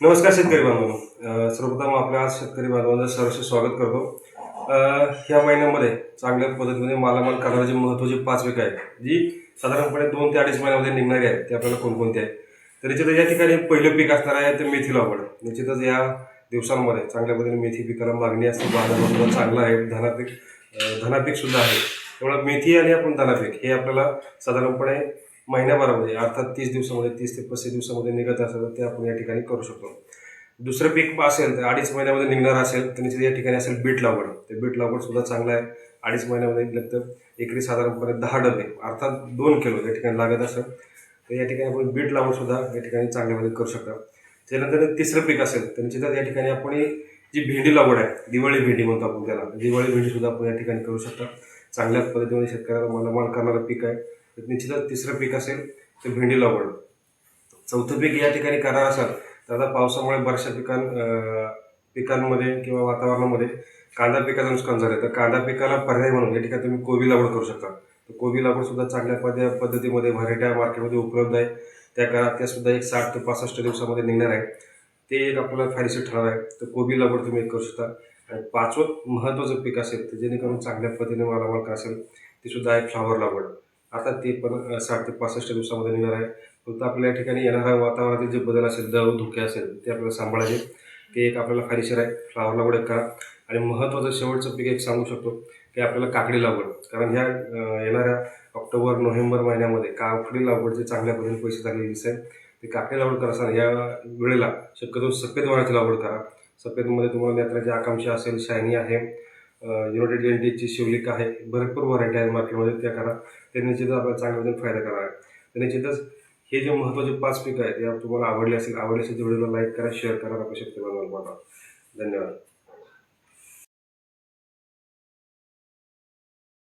नमस्कार शेतकरी बांधवांनो सर्वप्रथम आपल्या आज शेतकरी बांधवांचं सहर्ष स्वागत करतो. ह्या महिन्यामध्ये चांगल्या पद्धतीने मालामाल करणारे जे महत्त्वाचे पाच पिकं आहेत जी साधारणपणे दोन ते अडीच महिन्यामध्ये निघणारी आहेत ते आपल्याला कोणकोणते आहेत? तर निश्चितच या ठिकाणी पहिलं पीक असणार आहे ते मेथी लागवड निश्चितच या दिवसांमध्ये चांगल्या पद्धतीने मेथी पिकाला मागणी असते बाजारात चांगला आहे धनापीक धनापीकसुद्धा सुद्धा आहे. त्यामुळे मेथी आणि आपण धनापीक हे आपल्याला साधारणपणे महिन्याभरामध्ये अर्थात तीस दिवसामध्ये तीस ते पस्तीस दिवसामध्ये निघत असेल तर ते आपण या ठिकाणी करू शकतो. दुसरं पीक असेल तर अडीच महिन्यामध्ये निघणार असेल तर निश्चित या ठिकाणी असेल बीट लागवड. ते बीट लागवड सुद्धा चांगलं आहे. अडीच महिन्यामध्ये निघलं तर एकरी साधारणपणे दहा डबे अर्थात दोन किलो या ठिकाणी लागत असेल. तर या ठिकाणी आपण बीट लागवड सुद्धा या ठिकाणी चांगल्यामध्ये करू शकता. त्यानंतर तिसरं पीक असेल तर निश्चितच या ठिकाणी आपण जी भेंडी लागवड आहे दिवाळी भेंडी म्हणतो आपण त्याला. दिवाळी भेंडी सुद्धा आपण या ठिकाणी करू शकता. चांगल्या पद्धतीने शेतकऱ्याला मालामाल करणारं पीक आहे. तर निश्चितच तिसरं पीक असेल तर भेंडी लागवड. चौथं पीक या ठिकाणी करणार असाल तर आता पावसामुळे बऱ्याचशा पिकां पिकांमध्ये किंवा वातावरणामध्ये कांदा पिकाचं नुकसान झालं तर कांदा पिकाला पर्याय म्हणून या ठिकाणी तुम्ही कोबी लागवड करू शकता. तर कोबी लागवडसुद्धा चांगल्या पद्या पद्धतीमध्ये व्हरायट्या मार्केटमध्ये उपलब्ध आहे. त्या काळात त्यासुद्धा एक साठ ते पासष्ट दिवसामध्ये निघणार आहे. ते एक आपल्याला फायदेशीर ठरणार आहे. तर कोबी लागवड तुम्ही एक करू शकता. आणि पाचवं महत्त्वाचं पीक असेल तर जेणेकरून चांगल्या पद्धतीने मालामाल का असेल ते सुद्धा आहे फ्लावर लागवड. आता ते पण साठ ते पासष्ट दिवसामध्ये निघणार आहे. फक्त आपल्या या ठिकाणी येणाऱ्या वातावरणातील जे बदल असेल दव धुके असेल ते आपल्याला सांभाळायचे. ते एक आपल्याला फायदेशीर आहे. फ्लावर लागवड एक करा. आणि महत्त्वाचं शेवटचं पीक एक सांगू शकतो ते आपल्याला काकडी लागवड. कारण ह्या येणाऱ्या ऑक्टोबर नोव्हेंबर महिन्यामध्ये काकडी लागवडचे चांगल्या पद्धतीने पैसे झालेले दिसेल ते काकडी लागवड करा असताना या वेळेला शक्यतो सफेद वाणाची लागवड करा. सफेदमध्ये तुम्हाला नेत्राची आकांक्षा असेल शायनी आहे. युनायटेड एन शिवलिक आहे. भरपूर व्हरायटी आहे मार्केटमध्ये त्या करा. त्या निश्चितच आपल्याला चांगल्या फायदा करणार तर निश्चितच हे जे महत्त्वाचे पाच पिकं आहेत या तुम्हाला आवडले असेल आवडले असेल तर व्हिडिओला लाईक करा शेअर करा. आपल्या शेतकरी बनवा धन्यवाद.